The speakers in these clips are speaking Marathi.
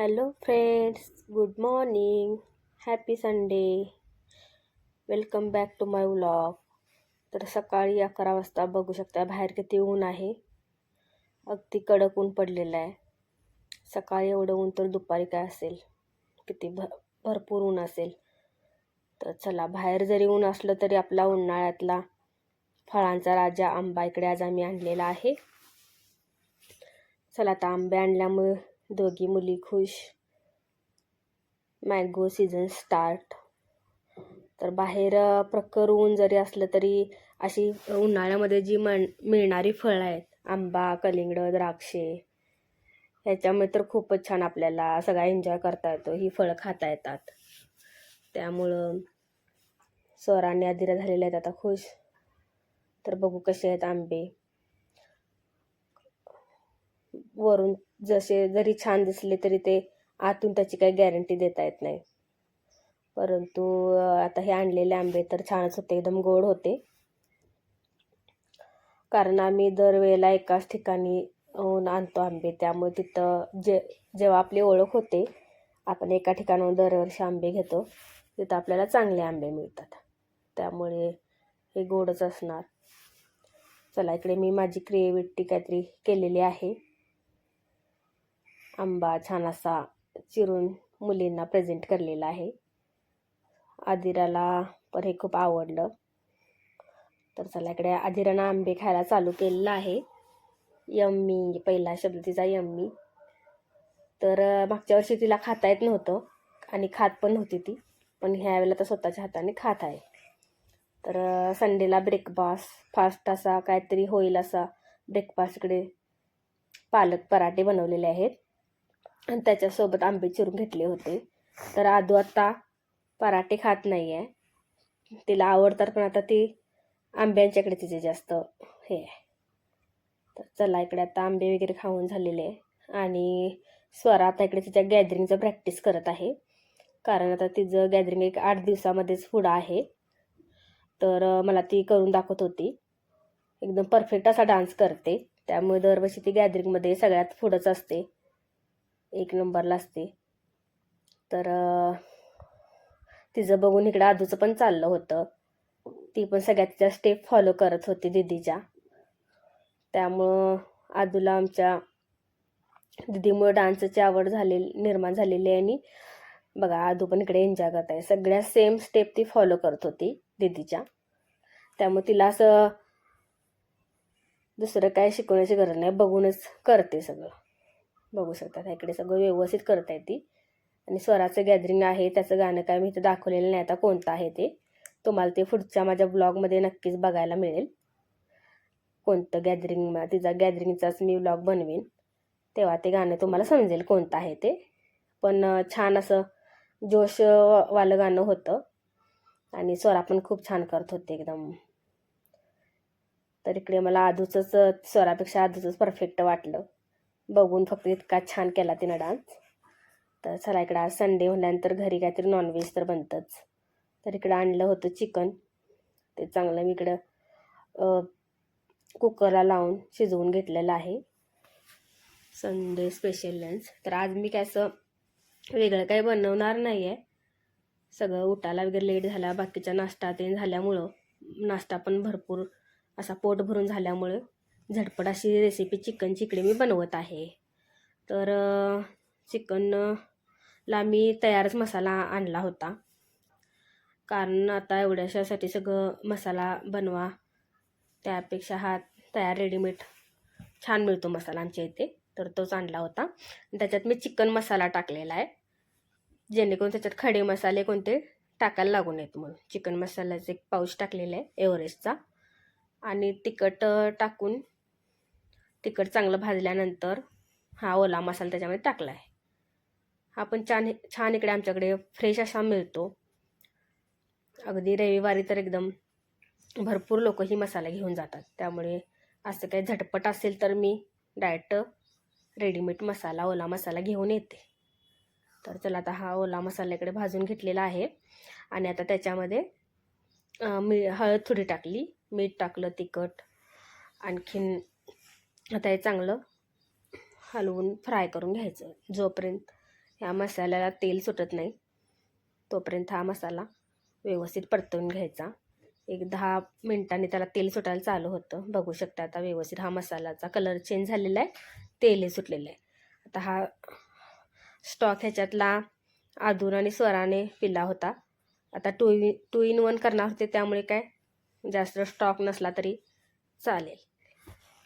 Hello friends good morning happy Sunday welcome back to my vlog तर सकाळी अकरा वाजता बघू शकता बाहेर किती ऊन आहे. अगदी कडक ऊन पडलेलं आहे. सकाळी एवढं ऊन तर दुपारी काय असेल? किती भ भरपूर ऊन असेल. तर चला बाहेर जरी ऊन असलं तरी आपला उन्हाळ्यातला फळांचा राजा आंबा इकडे आज आम्ही आणलेला आहे. चला आता आंबे आणल्यामुळे दोघी मुली खुश. मॅगो सीझन स्टार्ट तर बाहेर प्रखर ऊन जरी असलं तरी अशी उन्हाळ्यामध्ये जी मण मिळणारी फळं आहेत आंबा कलिंगडं द्राक्षे ह्याच्यामुळे तर खूपच छान आपल्याला सगळा एन्जॉय करता येतो. ही फळं खाता येतात. त्यामुळं स्वरांनी अधिरा झालेल्या आहेत आता खुश. तर बघू कसे आहेत आंबे. वरून जसे जरी छान दिसले तरी ते आतून त्याची काही गॅरंटी देता येत नाही. परंतु आता हे आणलेले आंबे तर छानच होते एकदम गोड होते. कारण आम्ही दरवेळेला एकाच ठिकाणी आणतो आंबे. त्यामुळे तिथं जे जेव्हा आपली ओळख होते आपण एका ठिकाणाहून दरवर्षी आंबे घेतो. तिथं आपल्याला चांगले आंबे मिळतात. त्यामुळे हे गोडच असणार. चला इकडे मी माझी क्रिएटिव्हिटी काहीतरी केलेली आहे. आंबा छान असा चिरून मुलींना प्रेझेंट करलेला आहे. आदिराला पण हे खूप आवडलं. तर चला इकडे आदिरानं आंबे खायला चालू केलेलं आहे. यम्मी पहिला शब्द तिचा यम्मी. तर मागच्या वर्षी तिला खाता येत नव्हतं आणि खात पण नव्हती ती. पण ह्या वेळेला तर स्वतःच्या हाताने खात आहे. तर संडेला ब्रेकफास्ट फास्ट असा काहीतरी होईल असा ब्रेकफास्ट इकडे पालक पराठे बनवलेले आहेत. आणि त्याच्यासोबत आंबे चिरून घेतले होते. तर आदू आत्ता पराठे खात नाही आहे तिला आवडतात पण आता ती आंब्यांच्याकडे तिचे जास्त हे आहे. तर चला इकडे आता आंबे वगैरे खाऊन झालेले आहे. आणि स्वरा आता इकडे तिच्या गॅदरिंगचं प्रॅक्टिस करत आहे. कारण आता तिचं गॅदरिंग एक आठ दिवसामध्येच पुढं आहे. तर मला ती करून दाखवत होती. एकदम परफेक्ट असा डान्स करते. त्यामुळे दरवर्षी ती गॅदरिंगमध्ये सगळ्यात पुढंच असते. एक नंबरला असते. तर तिचं बघून इकडं आजूचं पण चाललं होतं. ती पण सगळ्यात तिच्या स्टेप फॉलो करत होती दीदीच्या. त्यामुळं आदूला आमच्या दीदीमुळे डान्सची आवड झालेली निर्माण झालेली आहे आणि बघा आदू पण इकडे एन्जॉय करत आहे. सगळ्या सेम स्टेप ती फॉलो करत होती दीदीच्या. त्यामुळे तिला असं दुसरं काय शिकवण्याची गरज नाही. बघूनच करते सगळं. बघू शकतात. इकडे सगळं व्यवस्थित करता येते. आणि स्वराचं गॅदरिंग आहे त्याचं गाणं काय मी इथं दाखवलेलं नाही. आता कोणतं आहे ते? तुम्हाला ते पुढच्या माझ्या ब्लॉगमध्ये नक्कीच बघायला मिळेल. कोणतं गॅदरिंग तिचा गॅदरिंगचाच मी ब्लॉग बनवीन. तेव्हा ते गाणं तुम्हाला समजेल कोणतं आहे ते. पण छान असं जोशवालं गाणं होतं. आणि स्वरा पण खूप छान करत होते एकदम. तर इकडे मला आधूचंच स्वरापेक्षा आधूचंच परफेक्ट वाटलं. बघून फक्त इतका छान केला तिनं डान्स. तर चला इकडं आज संडे म्हटल्यानंतर घरी काहीतरी नॉनव्हेज तर बनतंच. तर इकडं आणलं होतं चिकन. ते चांगलं मी इकडं कुकरला लावून शिजवून घेतलेलं आहे. संडे स्पेशल लंच तर आज मी काय असं वेगळं काही बनवणार नाही आहे सगळं उठायला वगैरे लेट झाला बाकीच्या नाश्ता ते झाल्यामुळं नाश्ता पण भरपूर असा पोट भरून झाल्यामुळं झटपट अशी रेसिपी चिकनची इकडे मी बनवत आहे. तर चिकनला मी तयारच मसाला आणला होता. कारण आता एवढ्याशासाठी सगळं मसाला बनवा. त्यापेक्षा हा तयार रेडीमेड छान मिळतो मसाला आमच्या इथे. तर तोच आणला होता. आणि त्याच्यात मी चिकन मसाला टाकलेला आहे. जेणेकरून त्याच्यात खडे मसाले कोणते टाकायला लागू नयेत म्हणून. चिकन मसाल्याचं एक पाऊच टाकलेला आहे एव्हरेस्टचा. आणि तिखट टाकून तिखट चांगलं भाजल्यानंतर हा ओला मसाला त्याच्यामध्ये टाकला आहे हा पण छान छान इकडे आमच्याकडे फ्रेश असा मिळतो. अगदी रविवारी तर एकदम भरपूर लोक ही मसाला घेऊन जातात. त्यामुळे असं काही झटपट असेल तर मी डायरेक्ट रेडीमेड मसाला ओला मसाला घेऊन येते. तर चला आता हा ओला मसाला इकडे भाजून घेतलेला आहे. आणि आता त्याच्यामध्ये मी हळद थोडी टाकली. मीठ टाकलं तिखट. आणखीन आता हे चांगलं हलवून फ्राय करून घ्यायचं. जोपर्यंत ह्या मसाल्याला तेल सुटत नाही तोपर्यंत हा मसाला व्यवस्थित परतवून घ्यायचा. एक दहा मिनटांनी त्याला तेल सुटायला चालू होतं. बघू शकता आता व्यवस्थित हा मसाल्याचा कलर चेंज झालेला आहे. तेलही सुटलेलं आहे. आता हा स्टॉक ह्याच्यातला आधून आणि स्वराने पिला होता. आता टू टू इन वन करणार होते त्यामुळे काय जास्त स्टॉक नसला तरी चालेल.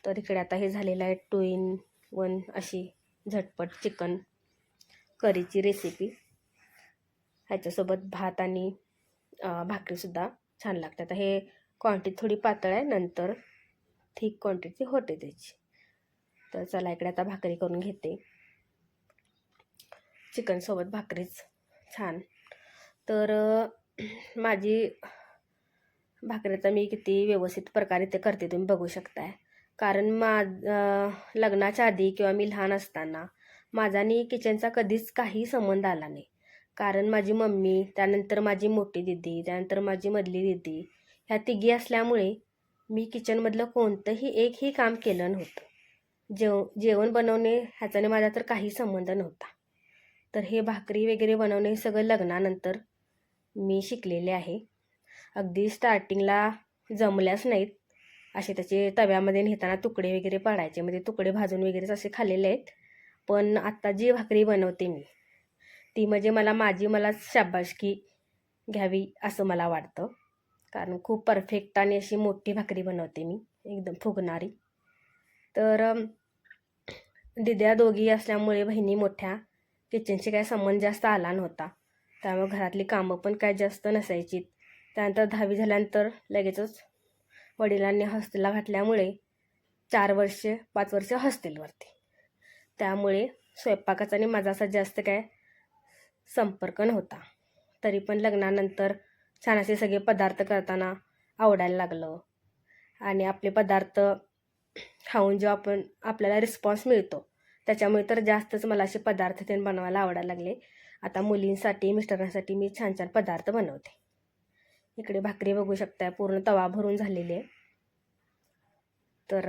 तर इकडे आता हे झालेलं आहे टू इन वन अशी झटपट चिकन करीची रेसिपी ह्याच्यासोबत भात आणि भाकरीसुद्धा छान लागते आता हे क्वांटिटी थोडी पातळ आहे नंतर ठीक क्वांटिटी होते त्याची. तर चला इकडे आता भाकरी करून घेते. चिकनसोबत भाकरीच छान. तर माझी भाकरी आता मी किती व्यवस्थित प्रकारे ते करते तुम्ही बघू शकताय. कारण मा लग्नाच्या आधी किंवा मी लहान असताना माझा आणि किचनचा कधीच काही संबंध आला नाही. कारण माझी मम्मी त्यानंतर माझी मोठी दिदी त्यानंतर माझी मधली दिदी ह्या तिघी असल्यामुळे मी किचनमधलं कोणतंही एकही काम केलं नव्हतं. जेव जेवण बनवणे ह्याच्याने माझा तर काही संबंध नव्हता. तर हे भाकरी वगैरे बनवणे हे सगळं लग्नानंतर मी शिकलेले आहे. अगदी स्टार्टिंगला जमल्याच नाहीत. असे त्याचे तव्यामध्ये नेताना तुकडे वगैरे पाडायचे. म्हणजे तुकडे भाजून वगैरेच असे खाल्लेले आहेत. पण आत्ता जी भाकरी बनवते मी ती म्हणजे मला माझी मला शाबाशकी घ्यावी असं मला वाटतं. कारण खूप परफेक्ट आणि अशी मोठी भाकरी बनवते मी एकदम फुगणारी. तर दिद्या दोघी असल्यामुळे बहिणी मोठ्या किचनशी काय संबंध जास्त आला नव्हता. त्यामुळे घरातली कामं पण काय जास्त नसायची त्यानंतर दहावी झाल्यानंतर लगेचच वडिलांनी हॉस्टेलला घातल्यामुळे चार वर्षे पाच वर्ष हॉस्टेलवरती. त्यामुळे स्वयंपाकाचा आणि माझा असा जास्त काय संपर्क नव्हता. तरी पण लग्नानंतर छान असे सगळे पदार्थ करताना आवडायला लागलं. आणि आपले पदार्थ खाऊन जेव्हा आपण आपल्याला रिस्पॉन्स मिळतो त्याच्यामुळे तर जास्तच मला असे पदार्थ ते बनवायला आवडायला लागले. आता मुलींसाठी मिस्टरांसाठी मी छान छान पदार्थ बनवते. इकडे भाकरी बघू शकताय. पूर्ण तवा भरून झालेली आहे. तर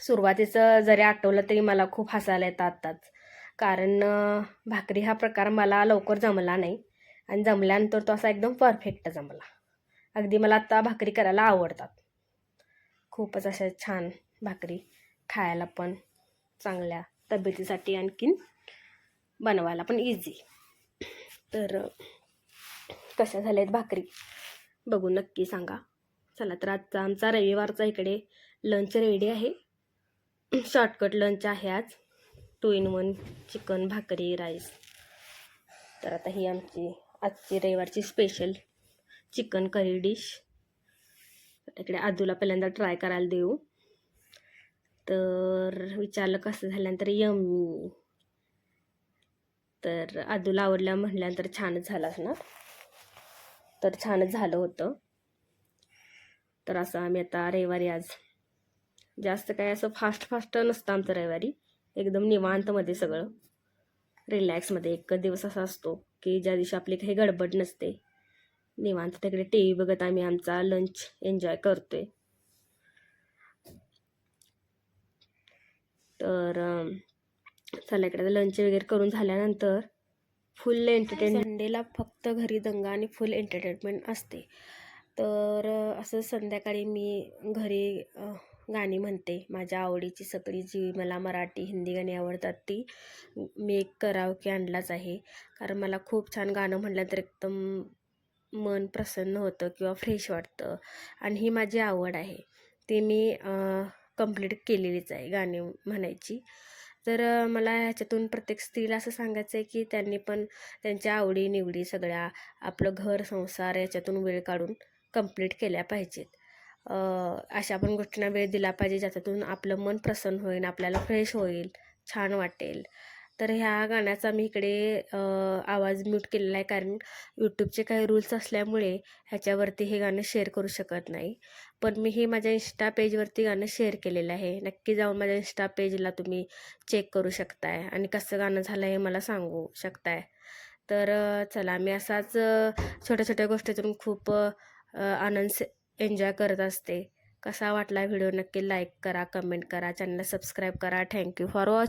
सुरुवातीचं जरी आठवलं तरी मला खूप हसायला येतं आत्ताच. कारण भाकरी हा प्रकार मला लवकर जमला नाही. आणि जमल्यानंतर तो असा एकदम परफेक्ट जमला. अगदी मला आत्ता भाकरी करायला आवडतात. खूपच अशा छान भाकरी खायला पण चांगल्या तब्येतीसाठी आणखीन बनवायला पण इझी तर अं, कशा झाल्यात भाकरी? बघू नक्की सांगा. चला तर आजचा आमचा रविवारचा इकडे लंच रेडी आहे. शॉर्टकट लंच आहे आज. टू इन वन चिकन भाकरी राईस तर आता ही आमची आजची रविवारची स्पेशल चिकन करी डिश इकडे आजूला पहिल्यांदा ट्राय करायला देऊ. तर विचारलं कसं झाल्यानंतर यम्मी तर आदूला आवडल्या म्हटल्यानंतर छानच झाला असणार. तर छानच झालं होतं. तर असं आम्ही आता रविवारी आज जास्त काय असं फास्ट फास्ट नसतं आमचं रविवारी. एकदम निवांतमध्ये सगळं. रिलॅक्समध्ये एक दिवस असा असतो की ज्या दिवशी आपली काही गडबड नसते. निवांत तिकडे टी व्ही बघत आम्ही आमचा लंच एन्जॉय करतोय. तर चला इकडे लंच वगैरे करून झाल्यानंतर फुल एंटरटेन संडेला फक्त घरी दंगा आणि फुल एंटरटेनमेंट असते. तर असं संध्याकाळी मी घरी गाणी म्हणते. माझ्या आवडीची सगळी जी मला मराठी हिंदी गाणी आवडतात ती मी एक करावके आणलाच आहे. कारण मला खूप छान गाणं म्हटल्यानंतर एकदम मन प्रसन्न होतं किंवा फ्रेश वाटतं. आणि ही माझी आवड आहे. ती मी कंप्लीट केलेलीच आहे गाणी म्हणायची. तर मला ह्याच्यातून प्रत्येक स्त्रीला असं सांगायचं आहे की त्यांनी पण त्यांच्या आवडी निवडी सगळ्या आपलं घर संसार याच्यातून वेळ काढून कंप्लीट केल्या पाहिजेत. अशा पण गोष्टींना वेळ दिला पाहिजे ज्याच्यातून आपलं मन प्रसन्न होईल आपल्याला फ्रेश होईल छान वाटेल. तर ह्या गाण्याचा मी इकडे आवाज म्यूट केलेला आहे कारण यूट्यूबचे काही रूल्स असल्यामुळे ह्याच्यावरती हे गाणं शेअर करू शकत नाही. पण मी हे माझ्या इंस्टा पेजवरती गाणं शेअर केलेलं आहे. नक्की जाऊन माझ्या इंस्टा पेजला तुम्ही चेक करू शकताय. आणि कसं गाणं झालं हे मला सांगू शकताय. तर चला मी असाच छोट्या छोट्या गोष्टीतून खूप आनंद एन्जॉय करत असते. कसा वाटला व्हिडिओ नक्की लाईक करा कमेंट करा चॅनलला सबस्क्राईब करा. Thank you for watch